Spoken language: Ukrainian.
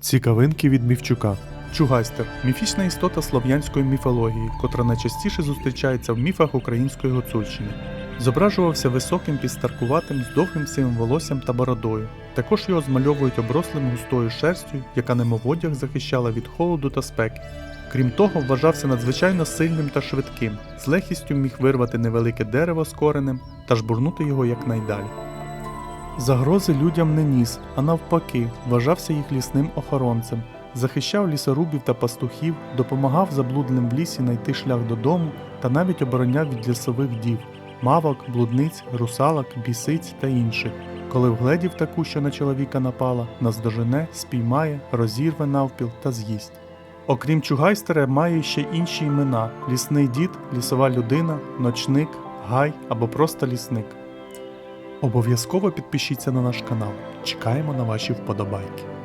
Цікавинки від Мівчука. Чугайстер міфічна істота слов'янської міфології, котра найчастіше зустрічається в міфах української Гуцульщини. Зображувався високим підстаркуватим з довгим сивим волоссям та бородою. Також його змальовують оброслим густою шерстю, яка немов одяг захищала від холоду та спеки. Крім того, вважався надзвичайно сильним та швидким, з легкістю міг вирвати невелике дерево з коренем та жбурнути його якнайдалі. Загрози людям не ніс, а навпаки, вважався їх лісним охоронцем, захищав лісорубів та пастухів, допомагав заблудним в лісі знайти шлях додому та навіть обороняв від лісових дів, мавок, блудниць, русалок, бісиць та інших. Коли вгледів таку, що на чоловіка напала, наздожене, спіймає, розірве навпіл та з'їсть. Окрім Чугайстера, має ще інші імена: лісний дід, лісова людина, ночник, гай або просто лісник. Обов'язково підпишіться на наш канал. Чекаємо на ваші вподобайки.